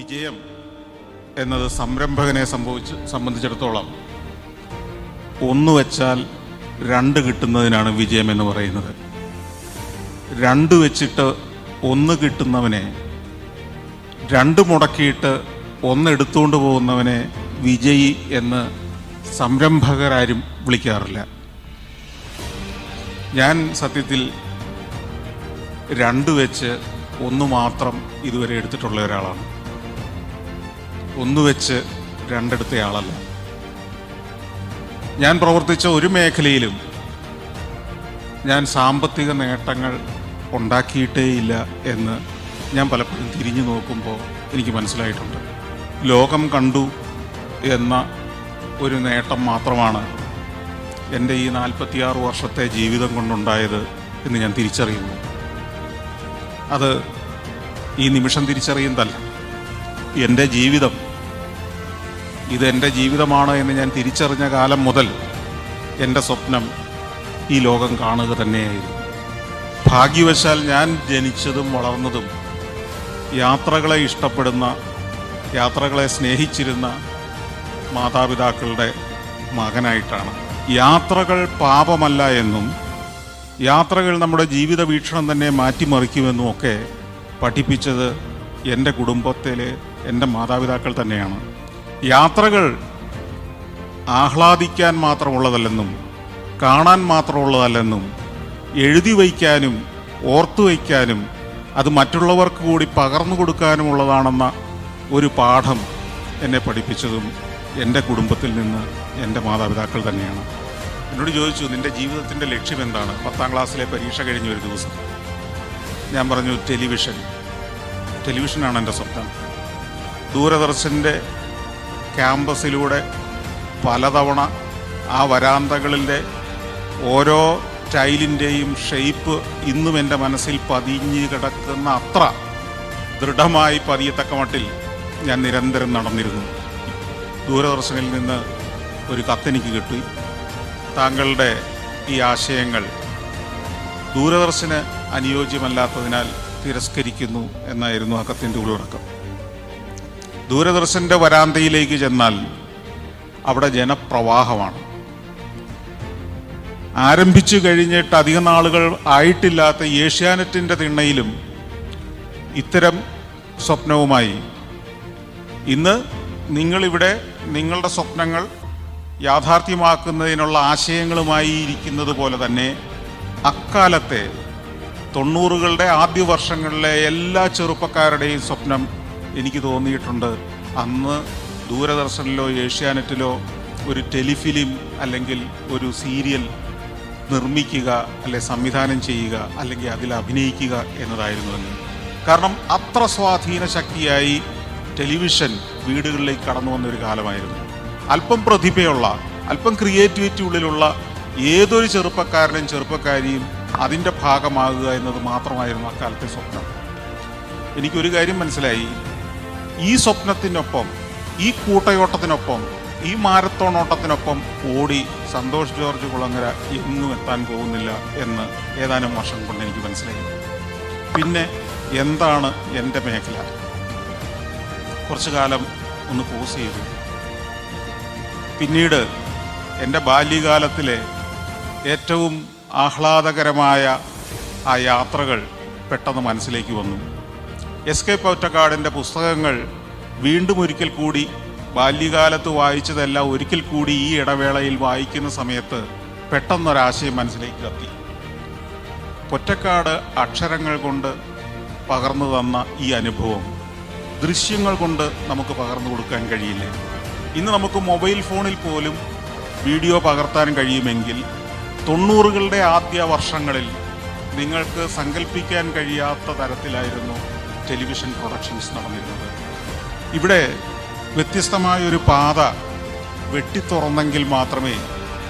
വിജയം എന്നത് സംരംഭകനെ സംഭവിച്ച് സംബന്ധിച്ചിടത്തോളം ഒന്ന് വെച്ചാൽ രണ്ട് കിട്ടുന്നതിനാണ് വിജയം എന്ന് പറയുന്നത്. രണ്ട് വെച്ചിട്ട് ഒന്ന് കിട്ടുന്നവനെ രണ്ട് മുടക്കിയിട്ട് ഒന്ന് എടുത്തുകൊണ്ട് പോകുന്നവനെ വിജയി എന്ന് സംരംഭകരാരും വിളിക്കാറില്ല. ഞാൻ സത്യത്തിൽ രണ്ട് വെച്ച് ഒന്ന് മാത്രം ഇതുവരെ എടുത്തിട്ടുള്ള ഒരാളാണ്. ഒന്ന് വെച്ച് രണ്ടെടുത്ത ആളല്ല ഞാൻ പ്രവർത്തിച്ച ഒരു മേഖലയിലും ഞാൻ സാമ്പത്തിക നേട്ടങ്ങൾ ഉണ്ടാക്കിയിട്ടേയില്ല എന്ന് ഞാൻ പലപ്പോഴും തിരിഞ്ഞു നോക്കുമ്പോൾ എനിക്ക് മനസ്സിലായിട്ടുണ്ട്. ലോകം കണ്ടു എന്ന ഒരു നേട്ടം മാത്രമാണ് എന്റെ ഈ നാൽപ്പത്തിയാറ് വർഷത്തെ ജീവിതം കൊണ്ടുണ്ടായത് എന്ന് ഞാൻ തിരിച്ചറിയുന്നു. അത് ഈ നിമിഷം തിരിച്ചറിയുന്നതല്ല. എന്റെ ജീവിതം. ഇത് എന്റെ ജീവിതമാണ് എന്ന് ഞാൻ തിരിച്ചറിഞ്ഞ കാലം മുതൽ എന്റെ സ്വപ്നം ഈ ലോകം കാണുക തന്നെയായിരുന്നു. ഭാഗ്യവശാൽ ഞാൻ ജനിച്ചതും വളർന്നതും യാത്രകളെ ഇഷ്ടപ്പെടുന്ന യാത്രകളെ സ്നേഹിച്ചിരുന്ന മാതാപിതാക്കളുടെ മകനായിട്ടാണ്. യാത്രകൾ പാപമല്ല എന്നും യാത്രകൾ നമ്മുടെ ജീവിത വീക്ഷണം തന്നെ മാറ്റിമറിക്കുമെന്നും ഒക്കെ പഠിപ്പിച്ചത് എന്റെ കുടുംബത്തിലെ എന്റെ മാതാപിതാക്കൾ തന്നെയാണ്. യാത്രകൾ ആഹ്ലാദിക്കാൻ മാത്രമുള്ളതല്ലെന്നും കാണാൻ മാത്രമുള്ളതല്ലെന്നും എഴുതി വയ്ക്കാനും ഓർത്തു വയ്ക്കാനും അത് മറ്റുള്ളവർക്ക് കൂടി പകർന്നു കൊടുക്കാനുമുള്ളതാണെന്ന ഒരു പാഠം എന്നെ പഠിപ്പിച്ചതും എന്റെ കുടുംബത്തിൽ നിന്ന് എന്റെ മാതാപിതാക്കൾ തന്നെയാണ്. എന്നോട് ചോദിച്ചു നിന്റെ ജീവിതത്തിന്റെ ലക്ഷ്യം എന്താണ്? പത്താം ക്ലാസ്സിലെ പരീക്ഷ കഴിഞ്ഞ ഒരു ദിവസം. ഞാൻ പറഞ്ഞു ടെലിവിഷൻ. ടെലിവിഷനാണ് എന്റെ സ്വപ്നം. ദൂരദർശന്റെ ക്യാമ്പസിലൂടെ പലതവണ ആ വരാന്തകളിലെ ഓരോ ടൈലിന്റെയും ഷെയ്പ്പ് ഇന്നും എന്റെ മനസ്സിൽ പതിഞ്ഞ് കിടക്കുന്ന അത്ര ദൃഢമായി പതിയത്തക്ക മട്ടിൽ ഞാൻ നിരന്തരം നടന്നിരുന്നു. ദൂരദർശനിൽ നിന്ന് ഒരു കത്തെനിക്ക് കിട്ടി. താങ്കളുടെ ഈ ആശയങ്ങൾ ദൂരദർശന് അനുയോജ്യമല്ലാത്തതിനാൽ തിരസ്കരിക്കുന്നു എന്നായിരുന്നു ആ കത്തിന്റെ ഉള്ളടക്കം. ദൂരദർശന്റെ വരാന്തയിലേക്ക് ചെന്നാൽ അവിടെ ജനപ്രവാഹമാണ്. ആരംഭിച്ചു കഴിഞ്ഞിട്ട് അധികം നാളുകൾ ആയിട്ടില്ലാത്ത ഏഷ്യാനെറ്റിന്റെ തിണ്ണയിലും ഇത്തരം സ്വപ്നവുമായി. ഇന്ന് നിങ്ങളിവിടെ നിങ്ങളുടെ സ്വപ്നങ്ങൾ യാഥാർത്ഥ്യമാക്കുന്നതിനുള്ള ആശയങ്ങളുമായി ഇരിക്കുന്നത് പോലെ തന്നെ അക്കാലത്തെ തൊണ്ണൂറുകളുടെ ആദ്യ വർഷങ്ങളിലെ എല്ലാ ചെറുപ്പക്കാരുടെയും സ്വപ്നം എനിക്ക് തോന്നിയിട്ടുണ്ട്. അന്ന് ദൂരദർശനിലോ ഏഷ്യാനെറ്റിലോ ഒരു ടെലിഫിലിം അല്ലെങ്കിൽ ഒരു സീരിയൽ നിർമ്മിക്കുക അല്ലെ സംവിധാനം ചെയ്യുക അല്ലെങ്കിൽ അതിൽ അഭിനയിക്കുക എന്നതായിരുന്നു അന്ന്. കാരണം അത്ര സ്വാധീന ശക്തിയായി ടെലിവിഷൻ വീടുകളിലേക്ക് കടന്നു വന്നൊരു കാലമായിരുന്നു. അല്പം പ്രതിഭയുള്ള അല്പം ക്രിയേറ്റിവിറ്റി ഉള്ളിലുള്ള ഏതൊരു ചെറുപ്പക്കാരനും ചെറുപ്പക്കാരിയും അതിന്റെ ഭാഗമാകുക എന്നത് മാത്രമായിരുന്നു അക്കാലത്തെ സ്വപ്നം. എനിക്കൊരു കാര്യം മനസ്സിലായി. ഈ സ്വപ്നത്തിനൊപ്പം ഈ കൂട്ടയോട്ടത്തിനൊപ്പം ഈ മാരത്തോൺ ഓട്ടത്തിനൊപ്പം ഓടി സന്തോഷ് ജോർജ് കുളങ്ങര എങ്ങും എത്താൻ പോകുന്നില്ല എന്ന് ഏതാനും വർഷം കൊണ്ട് എനിക്ക് മനസ്സിലായി. പിന്നെ എന്താണ് എന്റെ മേഖല? കുറച്ചു കാലം ഒന്ന് പോസ് ചെയ്തു. പിന്നീട് എന്റെ ബാല്യകാലത്തിലെ ഏറ്റവും ആഹ്ലാദകരമായ ആ യാത്രകൾ പെട്ടെന്ന് മനസ്സിലേക്ക് വന്നു. എസ് കെ പൊറ്റക്കാടിന്റെ പുസ്തകങ്ങൾ വീണ്ടും ഒരിക്കൽ കൂടി ബാല്യകാലത്ത് വായിച്ചതെല്ലാം ഒരിക്കൽ കൂടി ഈ ഇടവേളയിൽ വായിക്കുന്ന സമയത്ത് പെട്ടെന്നൊരാശയം മനസ്സിലേക്ക് കത്തി. പൊറ്റക്കാട് അക്ഷരങ്ങൾ കൊണ്ട് പകർന്നു തന്ന ഈ അനുഭവം. ദൃശ്യങ്ങൾ കൊണ്ട് നമുക്ക് പകർന്നു കൊടുക്കാൻ കഴിയില്ല. ഇന്ന് നമുക്ക് മൊബൈൽ ഫോണിൽ പോലും വീഡിയോ പകർത്താൻ കഴിയുമെങ്കിൽ തൊണ്ണൂറുകളുടെ ആദ്യ വർഷങ്ങളിൽ നിങ്ങൾക്ക് സങ്കല്പിക്കാൻ കഴിയാത്ത തരത്തിലായിരുന്നു ടെലിവിഷൻ പ്രൊഡക്ഷൻസ് നടന്നിരുന്നത്. ഇവിടെ വ്യത്യസ്തമായ ഒരു പാത വെട്ടിത്തുറന്നെങ്കിൽ മാത്രമേ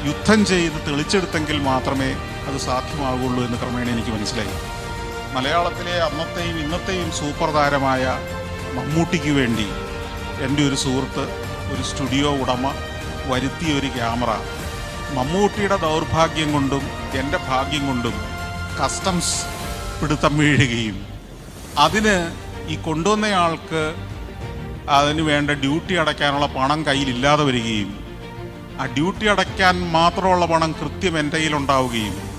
യുദ്ധം ചെയ്ത് തെളിച്ചെടുത്തെങ്കിൽ മാത്രമേ അത് സാധ്യമാകുള്ളൂ എന്ന് ക്രമേണ എനിക്ക് മനസ്സിലായി. മലയാളത്തിലെ അന്നത്തെയും ഇന്നത്തെയും സൂപ്പർ താരമായ മമ്മൂട്ടിക്ക് വേണ്ടി എന്റെ ഒരു സുഹൃത്ത് ഒരു സ്റ്റുഡിയോ ഉടമ വരുത്തിയ ഒരു ക്യാമറ. മമ്മൂട്ടിയുടെ ദൗർഭാഗ്യം കൊണ്ടും എന്റെ ഭാഗ്യം കൊണ്ടും കസ്റ്റംസ് പിടുത്തം വീഴുകയും അതിന് ഈ കൊണ്ടുവന്നയാൾക്ക് അതിന് വേണ്ട ഡ്യൂട്ടി അടയ്ക്കാനുള്ള പണം കയ്യിലില്ലാതെ വരികയും ആ ഡ്യൂട്ടി അടയ്ക്കാൻ മാത്രമുള്ള പണം കൃത്യം എന്റെ കയ്യിലുണ്ടാവുകയും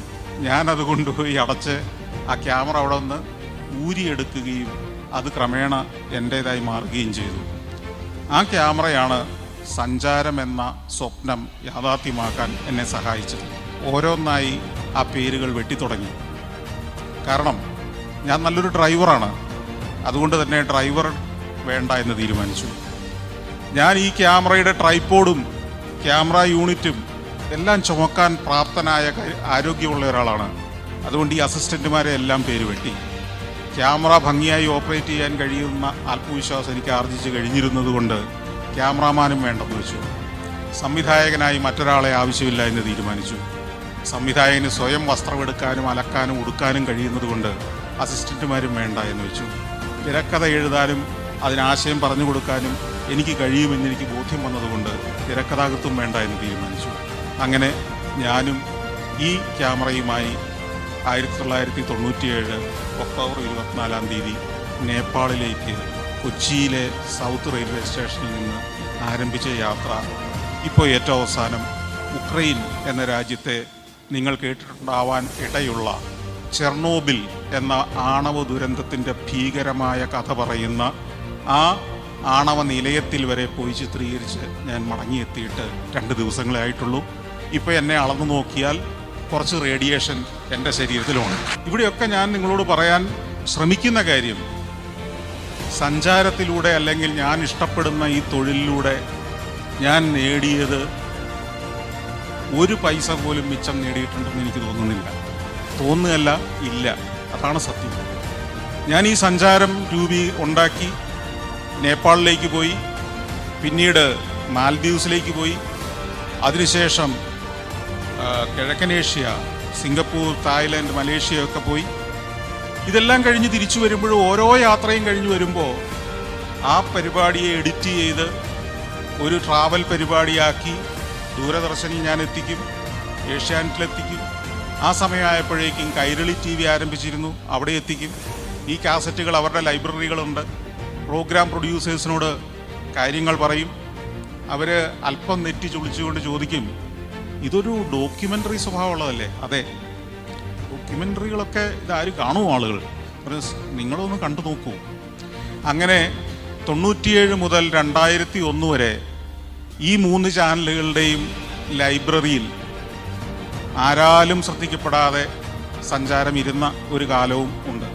ഞാനത് കൊണ്ടുപോയി അടച്ച് ആ ക്യാമറ അവിടെ നിന്ന് ഊരിയെടുക്കുകയും അത് ക്രമേണ എന്റേതായി മാറുകയും ചെയ്തു. ആ ക്യാമറയാണ് സഞ്ചാരം എന്ന സ്വപ്നം യാഥാർത്ഥ്യമാക്കാൻ എന്നെ സഹായിച്ചത്. ഓരോന്നായി ആ പേരുകൾ വെട്ടിത്തുടങ്ങി. കാരണം ഞാൻ നല്ലൊരു ഡ്രൈവറാണ്. അതുകൊണ്ട് തന്നെ ഡ്രൈവർ വേണ്ട എന്ന് തീരുമാനിച്ചു. ഞാൻ ഈ ക്യാമറയുടെ ട്രൈപ്പോഡും ക്യാമറ യൂണിറ്റും എല്ലാം ചുമക്കാൻ പ്രാപ്തനായ ആരോഗ്യമുള്ള ഒരാളാണ്. അതുകൊണ്ട് ഈ അസിസ്റ്റന്റുമാരെ എല്ലാം പേര് വെട്ടി. ക്യാമറ ഭംഗിയായി ഓപ്പറേറ്റ് ചെയ്യാൻ കഴിയുന്ന ആത്മവിശ്വാസം എനിക്ക് ആർജിച്ച് കഴിഞ്ഞിരുന്നതുകൊണ്ട് ക്യാമറാമാനും വേണ്ടെന്ന് വെച്ചു. സംവിധായകനായി മറ്റൊരാളെ ആവശ്യമില്ല എന്ന് തീരുമാനിച്ചു. സംവിധായകന് സ്വയം വസ്ത്രമെടുക്കാനും അലക്കാനും ഉടുക്കാനും കഴിയുന്നത് കൊണ്ട് അസിസ്റ്റന്റുമാരും വേണ്ട എന്ന് വെച്ചു. തിരക്കഥ എഴുതാനും അതിനാശയം പറഞ്ഞു കൊടുക്കാനും എനിക്ക് കഴിയുമെന്ന് എനിക്ക് ബോധ്യം വന്നതുകൊണ്ട് തിരക്കഥാകൃത്തും വേണ്ട എന്ന് തീരുമാനിച്ചു. അങ്ങനെ ഞാനും ഈ ക്യാമറയുമായി ആയിരത്തി തൊള്ളായിരത്തി തൊണ്ണൂറ്റിയേഴ് ഒക്ടോബർ ഇരുപത്തിനാലാം തീയതി നേപ്പാളിലേക്ക് കൊച്ചിയിലെ സൗത്ത് റെയിൽവേ സ്റ്റേഷനിൽ നിന്ന് ആരംഭിച്ച യാത്ര ഇപ്പോൾ ഏറ്റവും അവസാനം. ഉക്രൈൻ എന്ന രാജ്യത്തെ നിങ്ങൾ കേട്ടിട്ടുണ്ടാവാൻ ഇടയുള്ള ചെർണോബിൽ എന്ന ആണവ ദുരന്തത്തിന്റെ ഭീകരമായ കഥ പറയുന്ന ആ ആണവ നിലയത്തിൽ വരെ പോയി ചിത്രീകരിച്ച് ഞാൻ മടങ്ങിയെത്തിയിട്ട് രണ്ട് ദിവസങ്ങളെ ആയിട്ടുള്ളൂ. ഇപ്പോൾ എന്നെ അളന്നു നോക്കിയാൽ കുറച്ച് റേഡിയേഷൻ എന്റെ ശരീരത്തിലുണ്ട്. ഇവിടെയൊക്കെ ഞാൻ നിങ്ങളോട് പറയാൻ ശ്രമിക്കുന്ന കാര്യം സഞ്ചാരത്തിലൂടെ അല്ലെങ്കിൽ ഞാൻ ഇഷ്ടപ്പെടുന്ന ഈ തൊഴിലിലൂടെ ഞാൻ നേടിയത് ഒരു പൈസ പോലും മിച്ചം നേടിയിട്ടുണ്ടെന്ന് എനിക്ക് തോന്നുന്നില്ല. തോന്നുകയല്ല ഇല്ല. അതാണ് സത്യം. ഞാൻ ഈ സഞ്ചാരം രൂപി ഉണ്ടാക്കി നേപ്പാളിലേക്ക് പോയി പിന്നീട് മാൽദീവ്സിലേക്ക് പോയി. അതിനുശേഷം കിഴക്കൻ കിഴക്കനേഷ്യ സിംഗപ്പൂർ തായ്ലൻഡ് മലേഷ്യ ഒക്കെ പോയി. ഇതെല്ലാം കഴിഞ്ഞ് തിരിച്ചു വരുമ്പോഴും ഓരോ യാത്രയും കഴിഞ്ഞ് വരുമ്പോൾ ആ പരിപാടിയെ എഡിറ്റ് ചെയ്ത് ഒരു ട്രാവൽ പരിപാടിയാക്കി ദൂരദർശനിൽ ഞാൻ എത്തിക്കും ഏഷ്യാനെറ്റിലെത്തിക്കും. ആ സമയമായപ്പോഴേക്കും കൈരളി ടി വി ആരംഭിച്ചിരുന്നു. അവിടെ എത്തിക്കും. ഈ കാസറ്റുകൾ അവരുടെ ലൈബ്രറികളുണ്ട്. പ്രോഗ്രാം പ്രൊഡ്യൂസേഴ്സിനോട് കാര്യങ്ങൾ പറയും. അവർ അല്പം നെറ്റി ചൊളിച്ചുകൊണ്ട് ചോദിക്കും ഇതൊരു ഡോക്യുമെന്ററി സ്വഭാവമുള്ളതല്ലേ? അതെ. ഡോക്യുമെന്ററികളൊക്കെ ഇതാരും കാണുമോ ആളുകൾ? നിങ്ങളൊന്ന് കണ്ടു നോക്കൂ. അങ്ങനെ തൊണ്ണൂറ്റിയേഴ് മുതൽ രണ്ടായിരത്തി ഒന്ന് വരെ ഈ മൂന്ന് ചാനലുകളുടെയും ലൈബ്രറിയിൽ ആരാലും ശ്രദ്ധിക്കപ്പെടാതെ സഞ്ചാരം ഇരുന്ന ഒരു കാലവും ഉണ്ട്.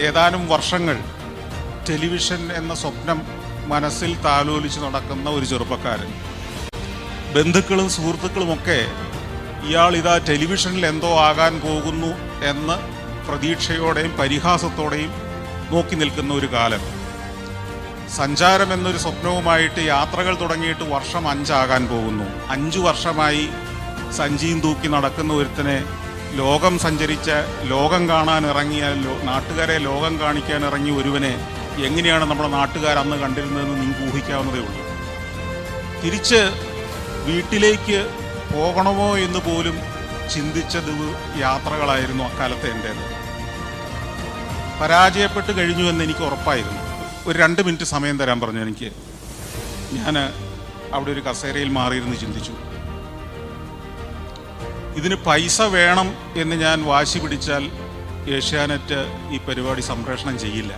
ഏതാനും വർഷങ്ങൾ ടെലിവിഷൻ എന്ന സ്വപ്നം മനസ്സിൽ താലോലിച്ച് നടക്കുന്ന ഒരു ചെറുപ്പക്കാരൻ. ബന്ധുക്കളും സുഹൃത്തുക്കളുമൊക്കെ ഇയാൾ ഇതാ ടെലിവിഷനിൽ എന്തോ ആകാൻ പോകുന്നു എന്ന് പ്രതീക്ഷയോടെയും പരിഹാസത്തോടെയും നോക്കി നിൽക്കുന്ന ഒരു കാലം. സഞ്ചാരം എന്നൊരു സ്വപ്നവുമായിട്ട് യാത്രകൾ തുടങ്ങിയിട്ട് വർഷം അഞ്ചാകാൻ പോകുന്നു. അഞ്ചു വർഷമായി സഞ്ചിയും തൂക്കി നടക്കുന്ന ഒരുത്തനെ ലോകം സഞ്ചരിച്ച ലോകം കാണാൻ ഇറങ്ങിയ നാട്ടുകാരെ ലോകം കാണിക്കാൻ ഇറങ്ങിയ ഒരുവനെ എങ്ങനെയാണ് നമ്മുടെ നാട്ടുകാർ അന്ന് കണ്ടിരുന്നതെന്ന് നിങ്ങൾക്ക് ഊഹിക്കാവുന്നതേ ഉള്ളൂ. തിരിച്ച് വീട്ടിലേക്ക് പോകണമോ എന്ന് പോലും ചിന്തിച്ച ദിവ യാത്രകളായിരുന്നു അക്കാലത്തെ എന്റേത് പരാജയപ്പെട്ട് കഴിഞ്ഞു എന്ന് എനിക്ക് ഉറപ്പായിരുന്നു. ഒരു രണ്ട് മിനിറ്റ് സമയം തരാൻ പറഞ്ഞു. എനിക്ക് ഞാൻ അവിടെ ഒരു കസേരയിൽ മാറിയിരുന്ന് ചിന്തിച്ചു. ഇതിന് പൈസ വേണം എന്ന് ഞാൻ വാശി പിടിച്ചാൽ ഏഷ്യാനെറ്റ് ഈ പരിപാടി സംപ്രേഷണം ചെയ്യില്ല.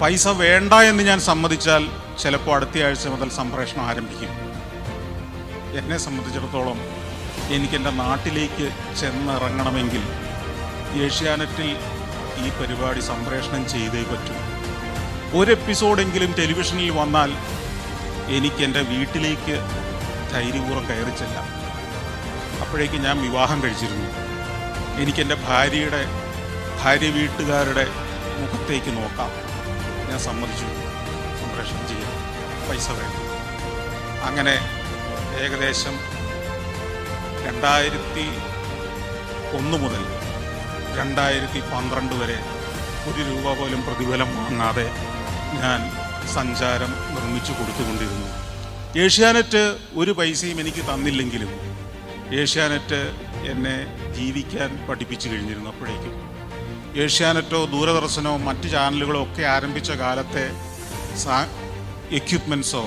പൈസ വേണ്ട എന്ന് ഞാൻ സമ്മതിച്ചാൽ ചിലപ്പോൾ അടുത്ത ആഴ്ച മുതൽ സംപ്രേഷണം ആരംഭിക്കും. എന്നെ സംബന്ധിച്ചിടത്തോളം എനിക്ക് എന്റെ നാട്ടിലേക്ക് ചെന്നിറങ്ങണമെങ്കിൽ ഏഷ്യാനെറ്റിൽ ഈ പരിപാടി സംപ്രേഷണം ചെയ്തേ പറ്റൂ. ഒരു എപ്പിസോഡെങ്കിലും ടെലിവിഷനിൽ വന്നാൽ എനിക്ക് എന്റെ വീട്ടിലേക്ക് ധൈര്യപൂർവം കയറി ചെല്ലാം. അപ്പോഴേക്ക് ഞാൻ വിവാഹം കഴിച്ചിരുന്നു. എനിക്കെന്റെ ഭാര്യയുടെ ഭാര്യ വീട്ടുകാരുടെ മുഖത്തേക്ക് നോക്കാം. ഞാൻ സമ്മതിച്ചു. സംപ്രേഷണം ചെയ്യാം. പൈസ വേണം. അങ്ങനെ ഏകദേശം രണ്ടായിരത്തി ഒന്ന് മുതൽ രണ്ടായിരത്തി പന്ത്രണ്ട് വരെ ഒരു രൂപ പോലും പ്രതിഫലം വാങ്ങാതെ ഞാൻ സഞ്ചാരം നിർമ്മിച്ചു കൊടുത്തുകൊണ്ടിരുന്നു. ഏഷ്യാനെറ്റ് ഒരു പൈസയും എനിക്ക് തന്നില്ലെങ്കിലും ഏഷ്യാനെറ്റ് എന്നെ ജീവിക്കാൻ പഠിപ്പിച്ചു കഴിഞ്ഞിരുന്നു അപ്പോഴേക്കും ഏഷ്യാനെറ്റോ ദൂരദർശനോ മറ്റ് ചാനലുകളോ ഒക്കെ ആരംഭിച്ച കാലത്തെ സാ എക്യുപ്മെൻസോ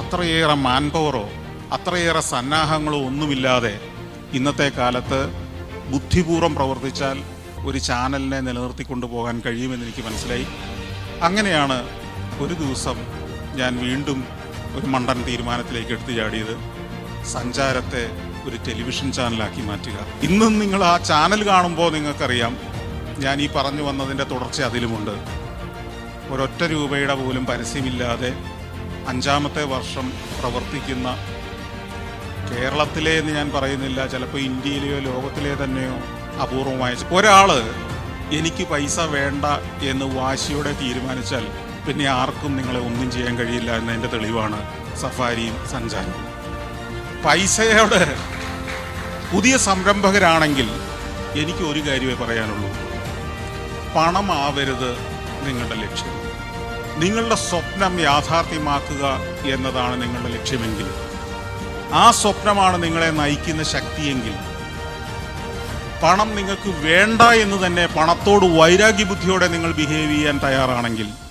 അത്രയേറെ മാൻപവറോ അത്രയേറെ സന്നാഹങ്ങളോ ഒന്നുമില്ലാതെ ഇന്നത്തെ കാലത്ത് ബുദ്ധിപൂർവം പ്രവർത്തിച്ചാൽ ഒരു ചാനലിനെ നിലനിർത്തിക്കൊണ്ടു പോകാൻ കഴിയുമെന്ന് എനിക്ക് മനസ്സിലായി. അങ്ങനെയാണ് ഒരു ദിവസം ഞാൻ വീണ്ടും ഒരു മണ്ടൻ തീരുമാനത്തിലേക്ക് എടുത്തു ചാടിയത് സഞ്ചാരത്തെ ഒരു ടെലിവിഷൻ ചാനലാക്കി മാറ്റുക. ഇന്നും നിങ്ങൾ ആ ചാനൽ കാണുമ്പോൾ നിങ്ങൾക്കറിയാം ഞാൻ ഈ പറഞ്ഞു വന്നതിന്റെ തുടർച്ച അതിലുമുണ്ട്. ഒരൊറ്റ രൂപയുടെ പോലും പരസ്യമില്ലാതെ അഞ്ചാമത്തെ വർഷം പ്രവർത്തിക്കുന്ന കേരളത്തിലെ എന്ന് ഞാൻ പറയുന്നില്ല ചിലപ്പോൾ ഇന്ത്യയിലെയോ ലോകത്തിലെ തന്നെയോ അപൂർവമായ ഒരാൾ എനിക്ക് പൈസ വേണ്ട എന്ന് വാശിയോടെ തീരുമാനിച്ചാൽ പിന്നെ ആർക്കും നിങ്ങളെ ഒന്നും ചെയ്യാൻ കഴിയില്ല എന്നതിന്റെ തെളിവാണ് സഫാരിയും സഞ്ചാരവും പൈസയോട് പുതിയ സംരംഭകരാണെങ്കിൽ എനിക്ക് ഒരു കാര്യമേ പറയാനുള്ളൂ. പണമാവരുത് നിങ്ങളുടെ ലക്ഷ്യം. നിങ്ങളുടെ സ്വപ്നം യാഥാർത്ഥ്യമാക്കുക എന്നതാണ് നിങ്ങളുടെ ലക്ഷ്യമെങ്കിൽ. ആ സ്വപ്നമാണ് നിങ്ങളെ നയിക്കുന്ന ശക്തിയെങ്കിൽ. പണം നിങ്ങൾക്ക് വേണ്ട എന്ന് തന്നെ പണത്തോട് വൈരാഗ്യ ബുദ്ധിയോടെ നിങ്ങൾ ബിഹേവ് ചെയ്യാൻ തയ്യാറാണെങ്കിൽ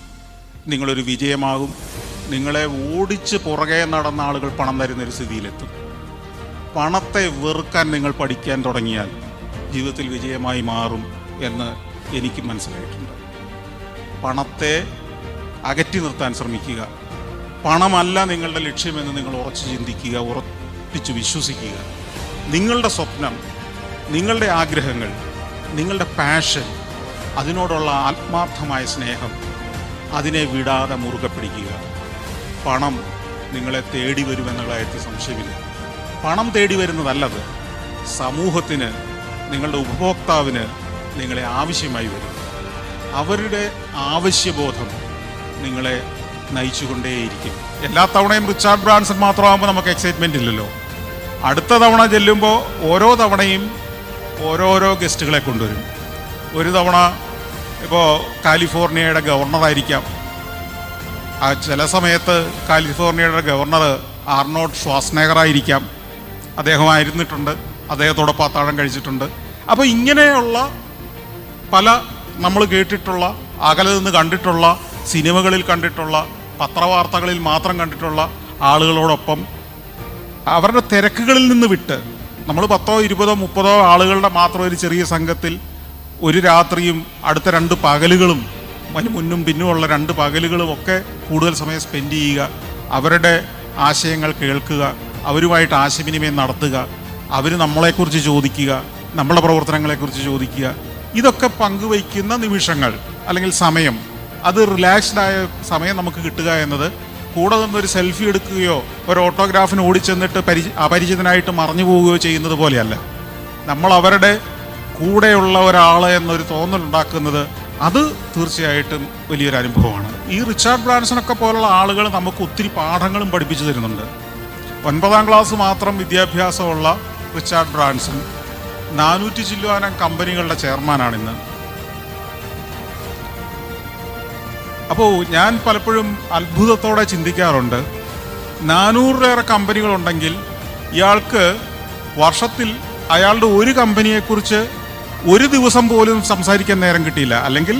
നിങ്ങളൊരു വിജയമാകും. നിങ്ങളെ ഓടിച്ച് പുറകെ നടന്ന ആളുകൾ പണം തരുന്നൊരു സ്ഥിതിയിലെത്തും. പണത്തെ വെറുക്കാൻ നിങ്ങൾ പഠിക്കാൻ തുടങ്ങിയാൽ ജീവിതത്തിൽ വിജയമായി മാറും എന്ന് എനിക്ക് മനസ്സിലായിട്ടുണ്ട്. പണത്തെ അകറ്റി നിർത്താൻ ശ്രമിക്കുക. പണമല്ല നിങ്ങളുടെ ലക്ഷ്യമെന്ന് നിങ്ങൾ ഉറച്ചു ചിന്തിക്കുക ഉറപ്പിച്ച് വിശ്വസിക്കുക. നിങ്ങളുടെ സ്വപ്നം നിങ്ങളുടെ ആഗ്രഹങ്ങൾ നിങ്ങളുടെ പാഷൻ അതിനോടുള്ള ആത്മാർത്ഥമായ സ്നേഹം അതിനെ വിടാതെ മുറുകെ പിടിക്കുക. പണം നിങ്ങളെ തേടി വരുമെന്നുള്ള കാര്യത്തിൽ സംശയമില്ല. പണം തേടി വരുന്നതല്ലത്. സമൂഹത്തിന് നിങ്ങളുടെ ഉപഭോക്താവിന് നിങ്ങളെ ആവശ്യമായി വരും. അവരുടെ ആവശ്യബോധം നിങ്ങളെ നയിച്ചുകൊണ്ടേയിരിക്കും. എല്ലാ തവണയും റിച്ചാർഡ് ബ്രാൻസൺ മാത്രമാകുമ്പോൾ നമുക്ക് എക്സൈറ്റ്മെന്റ് ഇല്ലല്ലോ. അടുത്ത തവണ ചെല്ലുമ്പോൾ ഓരോ തവണയും ഓരോരോ ഗസ്റ്റുകളെ കൊണ്ടുവരും. ഒരു തവണ ഇപ്പോൾ കാലിഫോർണിയയുടെ ഗവർണറായിരിക്കാം. ആ ചില സമയത്ത് കാലിഫോർണിയയുടെ ഗവർണർ ആർണോട്ട് ശ്വാസ്നേഹറായിരിക്കാം അദ്ദേഹമായിരുന്നിട്ടുണ്ട്. അദ്ദേഹത്തോടൊപ്പം അത്താഴം കഴിച്ചിട്ടുണ്ട്. അപ്പോൾ ഇങ്ങനെയുള്ള പല നമ്മൾ കേട്ടിട്ടുള്ള അകലെ നിന്ന് കണ്ടിട്ടുള്ള സിനിമകളിൽ കണ്ടിട്ടുള്ള പത്രവാർത്തകളിൽ മാത്രം കണ്ടിട്ടുള്ള ആളുകളോടൊപ്പം അവരുടെ തിരക്കുകളിൽ നിന്ന് വിട്ട് നമ്മൾ പത്തോ ഇരുപതോ മുപ്പതോ ആളുകളുടെ മാത്രം ഒരു ചെറിയ സംഘത്തിൽ ഒരു രാത്രിയും അടുത്ത രണ്ട് പകലുകളും അതിന് മുന്നും പിന്നുമുള്ള രണ്ട് പകലുകളും ഒക്കെ കൂടുതൽ സമയം സ്പെൻഡ് ചെയ്യുക അവരുടെ ആശയങ്ങൾ കേൾക്കുക അവരുമായിട്ട് ആശയവിനിമയം നടത്തുക അവർ നമ്മളെക്കുറിച്ച് ചോദിക്കുക നമ്മളെ പ്രവർത്തനങ്ങളെക്കുറിച്ച് ചോദിക്കുക. ഇതൊക്കെ പങ്കുവയ്ക്കുന്ന നിമിഷങ്ങൾ അല്ലെങ്കിൽ സമയം. അത് റിലാക്സ്ഡ് ആയ സമയം നമുക്ക് കിട്ടുക എന്നത് കൂടെ നിന്നൊരു സെൽഫി എടുക്കുകയോ ഒരു ഓട്ടോഗ്രാഫിന് ഓടിച്ചെന്നിട്ട് പരി അപരിചിതനായിട്ട് മറഞ്ഞു പോവുകയോ ചെയ്യുന്നത് പോലെയല്ല. നമ്മൾ അവരുടെ കൂടെയുള്ള ഒരാൾ എന്നൊരു തോന്നലുണ്ടാക്കുന്നത് അത് തീർച്ചയായിട്ടും വലിയൊരു അനുഭവമാണ്. ഈ റിച്ചാർഡ് ബ്രാൻസണൊക്കെ പോലുള്ള ആളുകൾ നമുക്ക് ഒത്തിരി പാഠങ്ങളും പഠിപ്പിച്ചു തരുന്നുണ്ട്. ഒൻപതാം ക്ലാസ് മാത്രം വിദ്യാഭ്യാസമുള്ള റിച്ചാർഡ് ബ്രാൻസൺ നാനൂറ്റി ചില്ലുവാനം കമ്പനികളുടെ ചെയർമാനാണ് ഇന്ന് അപ്പോൾ ഞാൻ പലപ്പോഴും അത്ഭുതത്തോടെ ചിന്തിക്കാറുണ്ട്. നാനൂറിലേറെ കമ്പനികളുണ്ടെങ്കിൽ ഇയാൾക്ക് വർഷത്തിൽ അയാളുടെ ഒരു കമ്പനിയെക്കുറിച്ച് ഒരു ദിവസം പോലും സംസാരിക്കാൻ നേരം കിട്ടിയില്ല. അല്ലെങ്കിൽ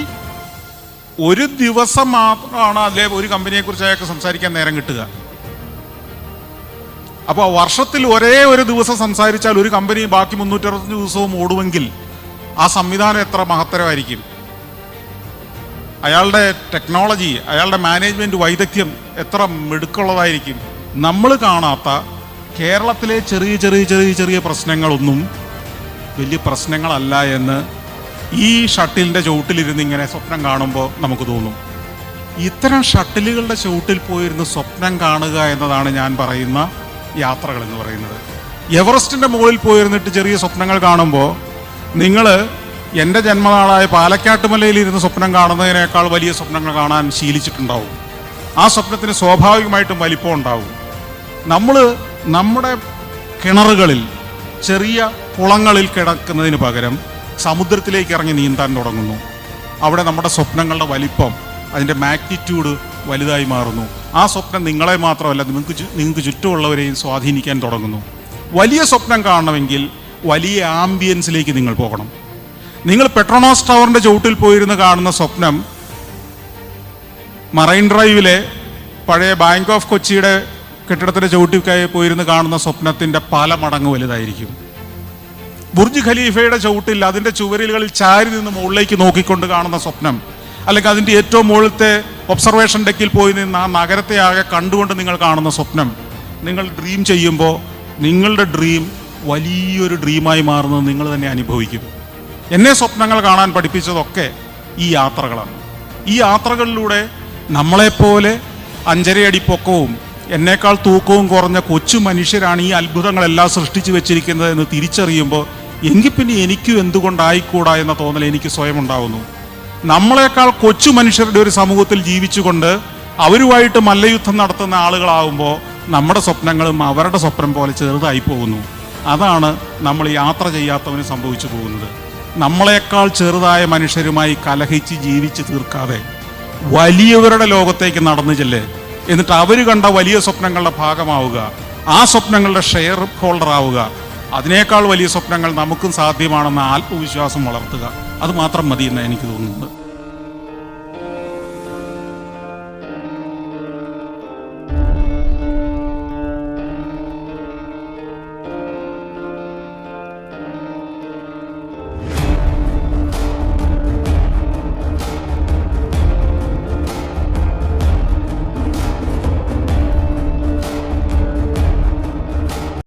ഒരു ദിവസം മാത്രമാണ് അതിലെ ഒരു കമ്പനിയെക്കുറിച്ച് അയാൾക്ക് സംസാരിക്കാൻ നേരം കിട്ടുക. അപ്പോൾ വർഷത്തിൽ ഒരേ ഒരു ദിവസം സംസാരിച്ചാൽ ഒരു കമ്പനി ബാക്കി മുന്നൂറ്ററുപത്തഞ്ച് ദിവസവും ഓടുമെങ്കിൽ ആ സംവിധാനം എത്ര മഹത്തരമായിരിക്കും. അയാളുടെ ടെക്നോളജി അയാളുടെ മാനേജ്മെന്റ് വൈദഗ്ധ്യം എത്ര മിടുക്കുള്ളതായിരിക്കും. നമ്മൾ കാണാത്ത കേരളത്തിലെ ചെറിയ ചെറിയ ചെറിയ ചെറിയ പ്രശ്നങ്ങളൊന്നും വലിയ പ്രശ്നങ്ങളല്ല എന്ന് ഈ ഷട്ടിലിന്റെ ചുവട്ടിലിരുന്ന് ഇങ്ങനെ സ്വപ്നം കാണുമ്പോൾ നമുക്ക് തോന്നും. ഇത്തരം ഷട്ടിലുകളുടെ ചുവട്ടിൽ പോയിരുന്ന് സ്വപ്നം കാണുക എന്നതാണ് ഞാൻ പറയുന്ന യാത്രകൾ എന്ന് പറയുന്നത്. എവറസ്റ്റിന്റെ മുകളിൽ പോയിരുന്നിട്ട് ചെറിയ സ്വപ്നങ്ങൾ കാണുമ്പോൾ നിങ്ങൾ എന്റെ ജന്മനാളായ പാലക്കാട്ടുമലയിൽ ഇരുന്ന് സ്വപ്നം കാണുന്നതിനേക്കാൾ വലിയ സ്വപ്നങ്ങൾ കാണാൻ ശീലിച്ചിട്ടുണ്ടാവും. ആ സ്വപ്നത്തിന് സ്വാഭാവികമായിട്ടും വലിപ്പം ഉണ്ടാവും. നമ്മൾ നമ്മുടെ കിണറുകളിൽ ചെറിയ കുളങ്ങളിൽ കിടക്കുന്നതിന് പകരം സമുദ്രത്തിലേക്ക് ഇറങ്ങി നീന്താൻ തുടങ്ങുന്നു. അവിടെ നമ്മുടെ സ്വപ്നങ്ങളുടെ വലിപ്പം അതിന്റെ മാഗ്നിറ്റ്യൂഡ് വലുതായി മാറുന്നു. ആ സ്വപ്നം നിങ്ങളെ മാത്രമല്ല നിങ്ങൾക്ക് നിങ്ങൾക്ക് ചുറ്റുമുള്ളവരെയും സ്വാധീനിക്കാൻ തുടങ്ങുന്നു. വലിയ സ്വപ്നം കാണണമെങ്കിൽ വലിയ ആംബിയൻസിലേക്ക് നിങ്ങൾ പോകണം. നിങ്ങൾ പെട്രോണോസ് ടവറിന്റെ ചുവട്ടിൽ പോയിരുന്ന് കാണുന്ന സ്വപ്നം മറൈൻ ഡ്രൈവിലെ പഴയ ബാങ്ക് ഓഫ് കൊച്ചിയുടെ കെട്ടിടത്തിന്റെ ചുവട്ടിൽ പോയിരുന്ന് കാണുന്ന സ്വപ്നത്തിന്റെ പല മടങ്ങ് വലുതായിരിക്കും. ബുർജ് ഖലീഫയുടെ ചവിട്ടിൽ അതിന്റെ ചുവരുകളിൽ ചാരി നിന്ന് മുകളിലേക്ക് നോക്കിക്കൊണ്ട് കാണുന്ന സ്വപ്നം. അല്ലെങ്കിൽ അതിന്റെ ഏറ്റവും മുകളിലത്തെ ഒബ്സർവേഷൻ ഡെക്കിൽ പോയി നിന്ന് ആ നഗരത്തെ ആകെ കണ്ടുകൊണ്ട് നിങ്ങൾ കാണുന്ന സ്വപ്നം. നിങ്ങൾ ഡ്രീം ചെയ്യുമ്പോൾ നിങ്ങളുടെ ഡ്രീം വലിയൊരു ഡ്രീമായി മാറുന്നത് നിങ്ങൾ തന്നെ അനുഭവിക്കും. എന്നെ സ്വപ്നങ്ങൾ കാണാൻ പഠിപ്പിച്ചതൊക്കെ ഈ യാത്രകളാണ്. ഈ യാത്രകളിലൂടെ നമ്മളെപ്പോലെ അഞ്ചരയടി പൊക്കവും എന്നേക്കാൾ തൂക്കവും കുറഞ്ഞ കൊച്ചു മനുഷ്യരാണ് ഈ അത്ഭുതങ്ങളെല്ലാം സൃഷ്ടിച്ചു വെച്ചിരിക്കുന്നത് എന്ന് തിരിച്ചറിയുമ്പോൾ എങ്കിൽ പിന്നെ എനിക്കും എന്തുകൊണ്ടായിക്കൂടാ എന്ന തോന്നൽ എനിക്ക് സ്വയം ഉണ്ടാവുന്നു. നമ്മളെക്കാൾ കൊച്ചു മനുഷ്യരുടെ ഒരു സമൂഹത്തിൽ ജീവിച്ചുകൊണ്ട് അവരുമായിട്ട് മല്ലയുദ്ധം നടത്തുന്ന ആളുകളാവുമ്പോൾ നമ്മുടെ സ്വപ്നങ്ങളും അവരുടെ സ്വപ്നം പോലെ ചെറുതായി പോകുന്നു. അതാണ് നമ്മൾ യാത്ര ചെയ്യാത്തവന് സംഭവിച്ചു പോകുന്നത്. നമ്മളെക്കാൾ ചെറുതായ മനുഷ്യരുമായി കലഹിച്ച് ജീവിച്ച് തീർക്കാതെ വലിയവരുടെ ലോകത്തേക്ക് നടന്നു ചെല്ല്. എന്നിട്ട് അവർ കണ്ട വലിയ സ്വപ്നങ്ങളുടെ ഭാഗമാവുക. ആ സ്വപ്നങ്ങളുടെ ഷെയർ ഹോൾഡർ ആവുക അതിനേക്കാൾ വലിയ സ്വപ്നങ്ങൾ നമുക്കും സാധ്യമാണെന്ന ആത്മവിശ്വാസം വളർത്തുക. അത് മാത്രം മതി എന്ന് എനിക്ക് തോന്നുന്നത്